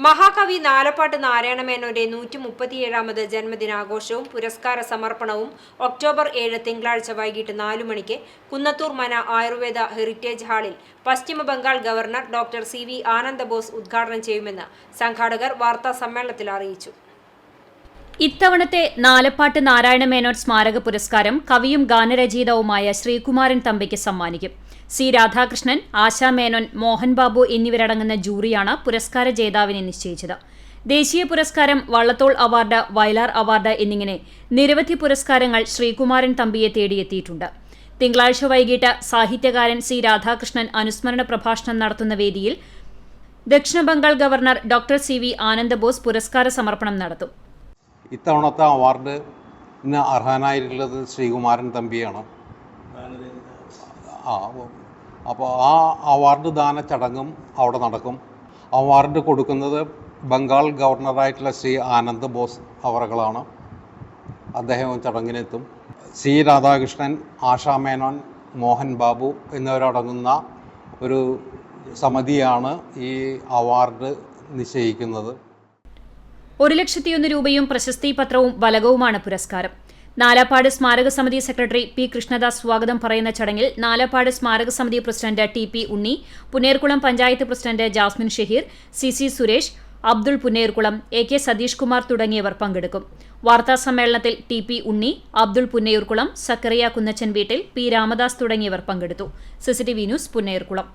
മഹാകവി നാലപ്പാട്ട് നാരായണമേനോന്റെ നൂറ്റി മുപ്പത്തിയേഴാമത് ജന്മദിനാഘോഷവും പുരസ്കാര സമർപ്പണവും ഒക്ടോബർ ഏഴ് തിങ്കളാഴ്ച വൈകിട്ട് നാലു മണിക്ക് കുന്നത്തൂർ മന ആയുർവേദ ഹെറിറ്റേജ് ഹാളിൽ പശ്ചിമ Bengal governor doctor C V Anandabose ഉദ്ഘാടനം ചെയ്യുമെന്ന് സംഘാടകർ വാർത്താ സമ്മേളനത്തിൽ അറിയിച്ചു ഇത്തവണത്തെ നാലപ്പാട്ട് നാരായണ മേനോൻ സ്മാരക പുരസ്കാരം കവിയും ഗാനരചയിതാവുമായ ശ്രീകുമാരൻ തമ്പിക്ക് സമ്മാനിക്കും. സി രാധാകൃഷ്ണൻ ആശാ മേനോൻ മോഹൻ ബാബു എന്നിവരടങ്ങുന്ന ജൂറിയാണ് പുരസ്കാര ജേതാവിനെ നിശ്ചയിച്ചത്. ദേശീയ പുരസ്കാരം വള്ളത്തോൾ അവാർഡ് വയലാർ അവാർഡ് എന്നിങ്ങനെ നിരവധി പുരസ്കാരങ്ങൾ ശ്രീകുമാരൻ തമ്പിയെ തേടിയെത്തിയിട്ടുണ്ട്. തിങ്കളാഴ്ച വൈകിട്ട് സാഹിത്യകാരൻ സി രാധാകൃഷ്ണൻ അനുസ്മരണ പ്രഭാഷണം നടത്തുന്ന വേദിയിൽ ദക്ഷിണ Bengal governor doctor C V Anandabose പുരസ്കാര സമർപ്പണം നടത്തും. ഇത്തവണത്തെ അവാർഡ് ഇന്ന് അർഹനായിട്ടുള്ളത് ശ്രീകുമാരൻ തമ്പിയാണ്. ആ അപ്പോൾ ആ അവാർഡ് ദാന ചടങ്ങും അവിടെ നടക്കും. അവാർഡ് കൊടുക്കുന്നത് ബംഗാൾ ഗവർണറായിട്ടുള്ള ശ്രീ ആനന്ദ് ബോസ് അവറുകളാണ്. അദ്ദേഹവും ചടങ്ങിനെത്തും. സി രാധാകൃഷ്ണൻ ആശാ മേനോൻ മോഹൻ ബാബു എന്നിവരടങ്ങുന്ന ഒരു സമിതിയാണ് ഈ അവാർഡ് നിശ്ചയിക്കുന്നത്. ഒരു ലക്ഷത്തിയൊന്ന് രൂപയും പ്രശസ്തി പത്രവും ബലകവുമാണ് പുരസ്കാരം. നാലാപ്പാട് സ്മാരക സമിതി സെക്രട്ടറി പി കൃഷ്ണദാസ് സ്വാഗതം പറയുന്ന ചടങ്ങിൽ നാലാപ്പാട് സ്മാരക സമിതി president T P Unni Punnerkulam panchayat president Jasmin Shaheer C C Suresh Abdul Punnerkulam A K Satheesh Kumar തുടങ്ങിയവർ പങ്കെടുക്കും. വാർത്താ സമ്മേളനത്തിൽ ടി പി ഉണ്ണി അബ്ദുൾ പുന്നയൂർകുളം സക്കറിയ കുന്നച്ചൻ വീട്ടിൽ പി രാമദാസ് തുടങ്ങിയവർ പങ്കെടുത്തു. CCTV news Punnayurkulam